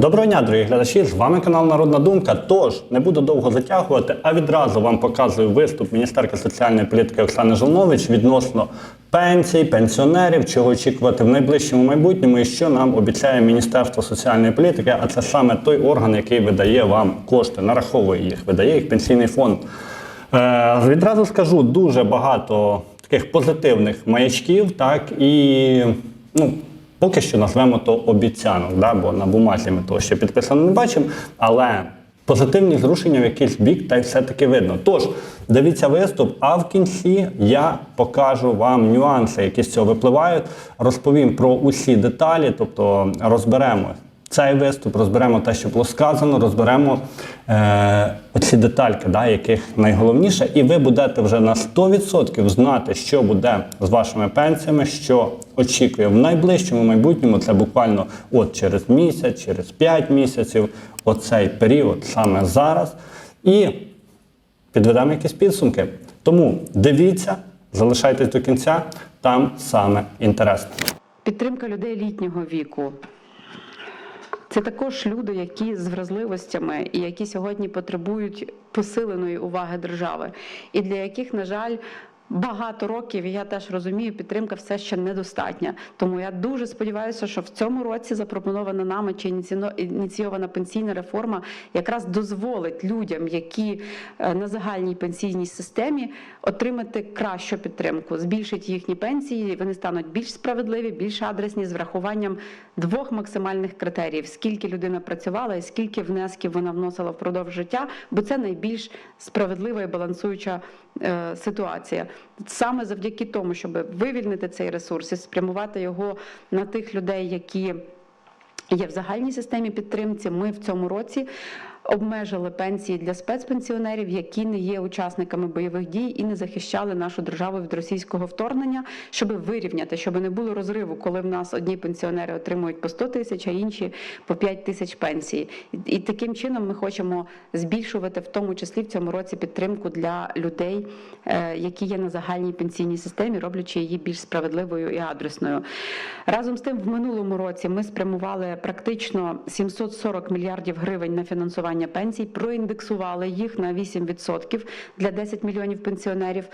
Доброго дня, дорогі глядачі! З вами канал Народна Думка. Тож не буду довго затягувати, а відразу вам показую виступ міністерки соціальної політики Оксани Жолнович відносно пенсій, пенсіонерів, чого очікувати в найближчому майбутньому і що нам обіцяє Міністерство соціальної політики. А це саме той орган, який видає вам кошти, нараховує їх, видає їх пенсійний фонд. Е, відразу скажу дуже багато таких позитивних маячків, так і ну. Поки що назвемо то обіцянок, да? бо на бумазі ми того ще підписано не бачимо. Але позитивні зрушення в якийсь бік та й все-таки видно. Тож, дивіться виступ, а в кінці я покажу вам нюанси, які з цього випливають. Розповім про усі деталі, тобто розберемо цей виступ, розберемо те, що було сказано, розберемо е, оці детальки, да, яких найголовніше, і ви будете вже на 100% знати, що буде з вашими пенсіями, що очікує в найближчому майбутньому. Це буквально от через місяць, через 5 місяців, оцей період саме зараз. І підведемо якісь підсумки. Тому дивіться, залишайтесь до кінця, там саме інтересно. Підтримка людей літнього віку. Це також люди, які з вразливостями і які сьогодні потребують посиленої уваги держави, і для яких, на жаль, багато років, і я теж розумію, підтримка все ще недостатня. Тому я дуже сподіваюся, що в цьому році запропонована нами чи ініційована пенсійна реформа якраз дозволить людям, які е, на загальній пенсійній системі, отримати кращу підтримку, збільшить їхні пенсії, вони стануть більш справедливі, більш адресні з врахуванням двох максимальних критеріїв: скільки людина працювала і скільки внесків вона вносила впродовж життя, бо це найбільш справедлива і балансуюча е, ситуація. Саме завдяки тому, щоб вивільнити цей ресурс і спрямувати його на тих людей, які є в загальній системі підтримці. Ми в цьому році обмежили пенсії для спецпенсіонерів, які не є учасниками бойових дій і не захищали нашу державу від російського вторгнення, щоб вирівняти, щоб не було розриву, коли в нас одні пенсіонери отримують по 100 тисяч, а інші по 5 тисяч пенсії. І, таким чином ми хочемо збільшувати в тому числі в цьому році підтримку для людей, е, які є на загальній пенсійній системі, роблячи її більш справедливою і адресною. Разом з тим, в минулому році ми спрямували практично 740 мільярдів гривень на фінансування пенсій, проіндексували їх на 8% для 10 мільйонів пенсіонерів.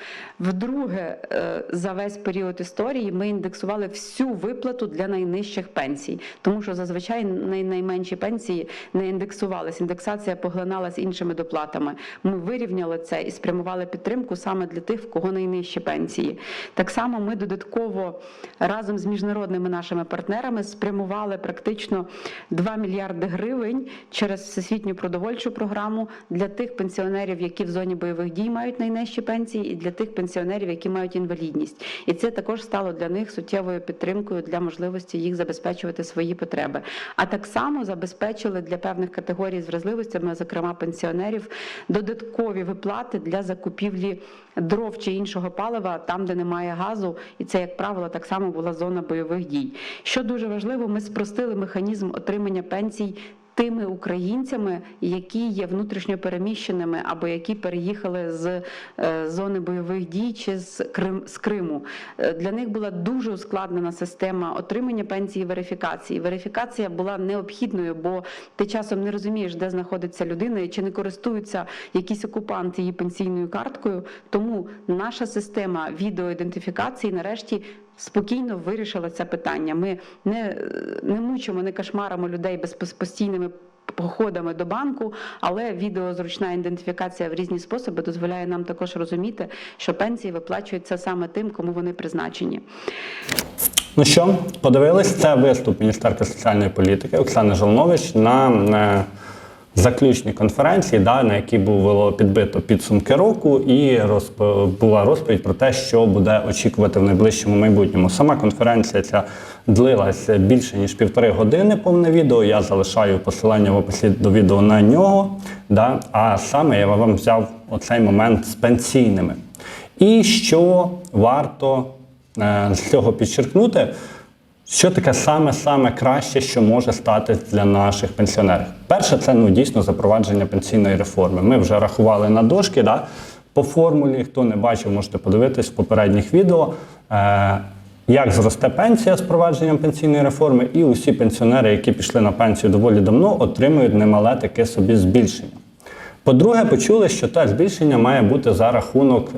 Вдруге, е, за весь період історії ми індексували всю виплату для найнижчих пенсій, тому що зазвичай найменші пенсії не індексувалися. Індексація поглиналась іншими доплатами. Ми вирівняли це і спрямували підтримку саме для тих, в кого найнижчі пенсії. Так само ми додатково разом з міжнародними нашими партнерами спрямували практично 2 мільярди гривень через всесвітню продовольчу програму для тих пенсіонерів, які в зоні бойових дій мають найнижчі пенсії, і для тих пенсіонерів, які мають інвалідність. І це також стало для них суттєвою підтримкою для можливості їх забезпечувати свої потреби. А так само забезпечили для певних категорій з вразливостями, зокрема пенсіонерів, додаткові виплати для закупівлі дров чи іншого палива там, де немає газу, і це, як правило, так само була зона бойових дій. Що дуже важливо, ми спростили механізм отримання пенсій. Тими українцями, які є внутрішньо переміщеними або які переїхали з е, зони бойових дій чи з Крим з Криму, Е, для них була дуже ускладнена система отримання пенсії і верифікації. Верифікація була необхідною, бо ти часом не розумієш, де знаходиться людина чи не користуються якісь окупанти її пенсійною карткою. Тому наша система відеоідентифікації нарешті спокійно вирішила це питання. Ми не, не мучимо, не кошмаримо людей без постійними походами до банку, але відеозручна ідентифікація в різні способи дозволяє нам також розуміти, що пенсії виплачуються саме тим, кому вони призначені. Ну що, подивились, це виступ міністерки соціальної політики Оксани Жолнович на заключній конференції, да, на якій було підбито підсумки року, і розп... була розповідь про те, що буде очікувати в найближчому майбутньому. Сама конференція ця длилася більше ніж півтори години. Повне відео. Я залишаю посилання в описі до відео на нього. Да, а саме я вам взяв оцей момент з пенсійними. І що варто е, з цього підчеркнути, що таке саме-саме краще, що може стати для наших пенсіонерів? Перше, це ну, дійсно запровадження пенсійної реформи. Ми вже рахували на дошки да, по формулі. Хто не бачив, можете подивитись в попередніх відео. Е, як зросте пенсія з провадженням пенсійної реформи, і усі пенсіонери, які пішли на пенсію доволі давно, отримують немале таке собі збільшення. По-друге, почули, що те збільшення має бути за рахунок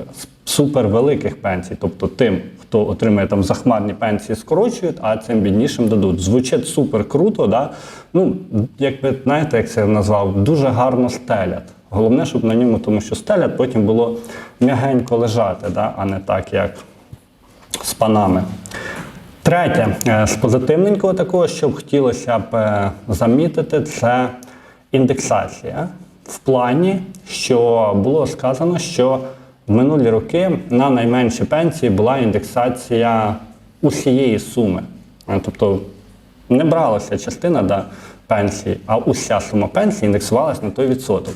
супервеликих пенсій, тобто тим, хто отримує там захмарні пенсії, скорочують, а цим біднішим дадуть. Звучить супер круто, да? ну, якби знаєте, як це я назвав, дуже гарно стелять. Головне, щоб на ньому, тому що стелять потім було м'ягенько лежати, да? а не так, як з панами. Третє, е, з позитивненького такого, що б хотілося б е, замітити, це індексація. В плані, що було сказано, що в минулі роки на найменші пенсії була індексація усієї суми. Тобто не бралася частина да, пенсії, а уся сума пенсії індексувалась на той відсоток.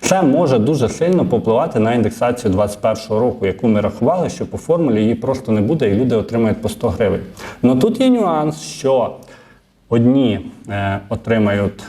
Це може дуже сильно попливати на індексацію 2021 року, яку ми рахували, що по формулі її просто не буде, і люди отримають по 100 гривень. Ну тут є нюанс, що одні е, отримають.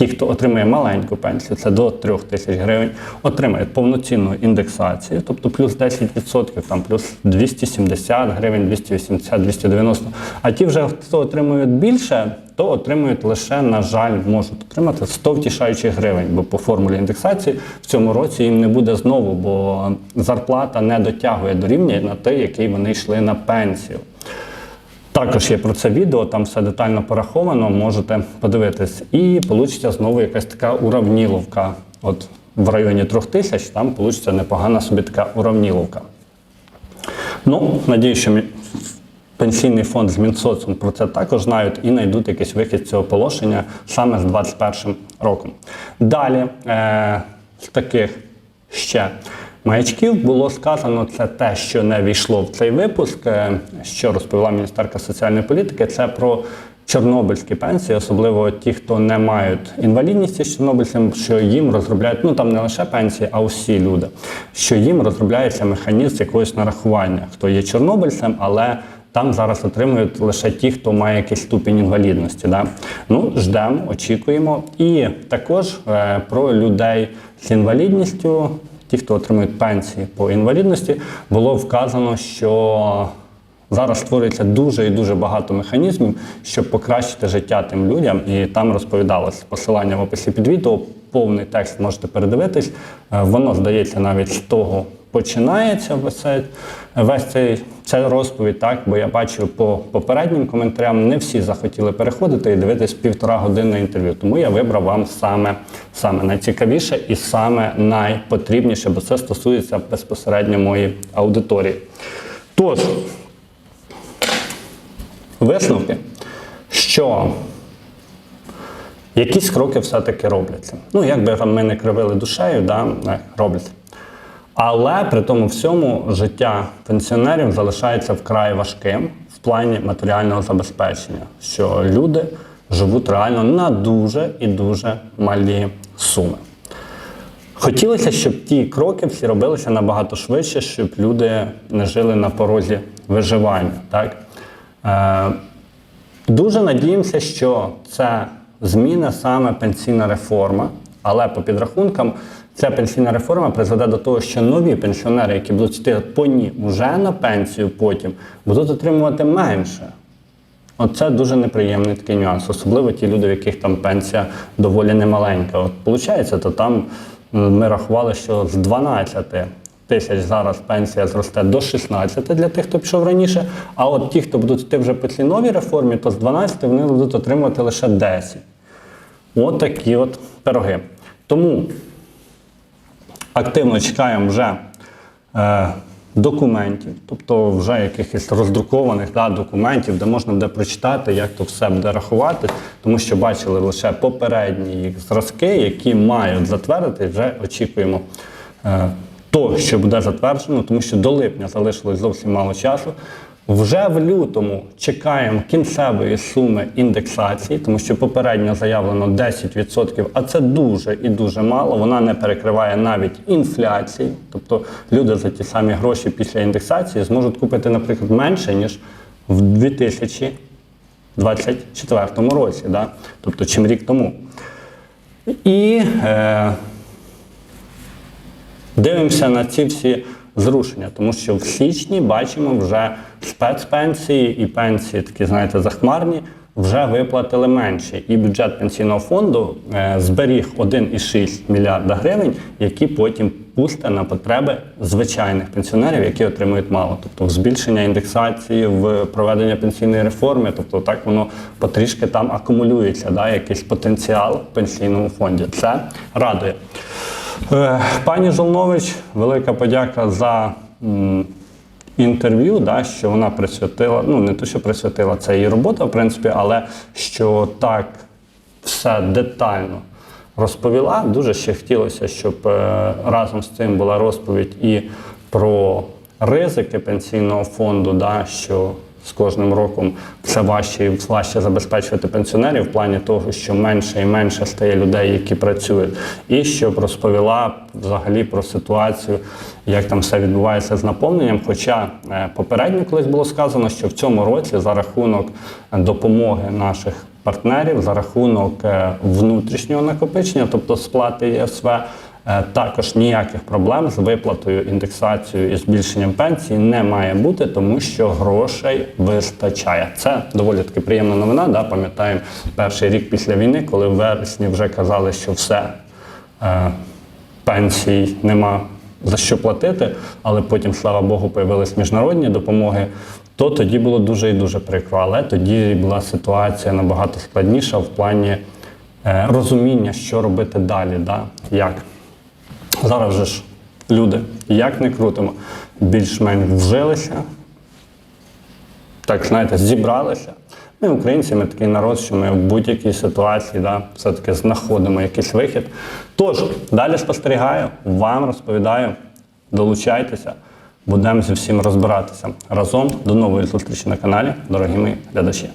Ті, хто отримує маленьку пенсію, це до 3 тисяч гривень, отримають повноцінну індексацію, тобто плюс 10%, там плюс 270 гривень, 280, 290. А ті вже, хто отримують більше, то отримують лише, на жаль, можуть отримати 100 втішаючих гривень, бо по формулі індексації в цьому році їм не буде знову, бо зарплата не дотягує до рівня на той, який вони йшли на пенсію. Також є про це відео, там все детально пораховано, можете подивитись. І вийде знову якась така уравніловка. От в районі трьох тисяч там вийде непогана собі така уравніловка. Ну, надію, що пенсійний фонд з Мінсоцом про це також знають і знайдуть якийсь вихід з цього положення саме з 2021 роком. Далі, е, з таких ще маячків було сказано це те, що не війшло в цей випуск, е, що розповіла міністерка соціальної політики, це про чорнобильські пенсії, особливо ті, хто не мають інвалідності з чорнобильцем, що їм розробляють, ну там не лише пенсії, а усі люди, що їм розробляється механізм якогось нарахування, хто є чорнобильцем, але там зараз отримують лише ті, хто має якийсь ступінь інвалідності. Да? Ну, ждемо, очікуємо. І також е, про людей з інвалідністю, ті, хто отримують пенсії по інвалідності, було вказано, що зараз створюється дуже і дуже багато механізмів, щоб покращити життя тим людям. І там розповідалось посилання в описі під відео. Повний текст можете передивитись. Е, Воно здається навіть з того починається весь цей, ця розповідь, так бо я бачу по попереднім коментарям, не всі захотіли переходити і дивитись півтора годинне інтерв'ю. Тому я вибрав вам саме, саме найцікавіше і саме найпотрібніше, бо це стосується безпосередньо моєї аудиторії. Тож, висновки, що якісь кроки все-таки робляться. Ну, як би ми не кривили душею, да, е, робляться. Але при тому всьому життя пенсіонерів залишається вкрай важким в плані матеріального забезпечення, що люди живуть реально на дуже і дуже малі суми. Хотілося, щоб ті кроки всі робилися набагато швидше, щоб люди не жили на порозі виживання. Так? Е, Дуже надіємося, що це зміна саме пенсійна реформа, але по підрахункам ця пенсійна реформа призведе до того, що нові пенсіонери, які будуть йти по ній вже на пенсію потім, будуть отримувати менше. Оце дуже неприємний такий нюанс, особливо ті люди, в яких там пенсія доволі немаленька. От виходить, то там ми рахували, що з 12 тисяч зараз пенсія зросте до 16 для тих, хто пішов раніше. А от ті, хто будуть йти вже по цій новій реформі, то з 12 вони будуть отримувати лише 10. От такі от пироги. Тому активно чекаємо вже е, документів, тобто вже якихось роздрукованих да, документів, де можна буде прочитати, як то все буде рахувати, тому що бачили лише попередні зразки, які мають затвердити, вже очікуємо. Е, то, що буде затверджено, тому що до липня залишилось зовсім мало часу. Вже в лютому чекаємо кінцевої суми індексації, тому що попередньо заявлено 10%, а це дуже і дуже мало. Вона не перекриває навіть інфляції. Тобто люди за ті самі гроші після індексації зможуть купити, наприклад, менше ніж в 2024 році, да? тобто чим рік тому. І е, дивимося на ці всі зрушення, тому що в січні бачимо вже спецпенсії і пенсії, такі, знаєте, захмарні, вже виплатили менше. І бюджет пенсійного фонду е, зберіг 1,6 мільярда гривень, які потім пусте на потреби звичайних пенсіонерів, які отримують мало. Тобто в збільшення індексації, в проведення пенсійної реформи, тобто так воно потрішки там акумулюється, да, якийсь потенціал в пенсійному фонді. Це радує. Е, Пані Жолнович, велика подяка за інтерв'ю, да, що вона присвятила, ну не те, що присвятила, це її робота, в принципі, але що так все детально розповіла. Дуже ще хотілося, щоб е, разом з цим була розповідь і про ризики пенсійного фонду, да, що з кожним роком все важче і важче забезпечувати пенсіонерів в плані того, що менше і менше стає людей, які працюють, і щоб розповіла взагалі про ситуацію, як там все відбувається з наповненням. Хоча е, попередньо колись було сказано, що в цьому році за рахунок допомоги наших партнерів, за рахунок е, внутрішнього накопичення, тобто сплати ЄСВ. Е, Також ніяких проблем з виплатою, індексацією і збільшенням пенсії не має бути, тому що грошей вистачає. Це доволі таки приємна новина. Да? Пам'ятаємо перший рік після війни, коли в вересні вже казали, що все е, пенсій нема за що платити, але потім, слава Богу, появились міжнародні допомоги. То тоді було дуже і дуже прикро. Але тоді була ситуація набагато складніша в плані е, розуміння, що робити далі, да? як. Зараз же ж люди, як не крутимо, більш-менш вжилися, так знаєте, зібралися. Ми, українці, ми такий народ, що ми в будь-якій ситуації да, все-таки знаходимо якийсь вихід. Тож, далі спостерігаю, вам розповідаю, долучайтеся, будемо зі всім розбиратися. Разом до нової зустрічі на каналі, дорогі мої глядачі.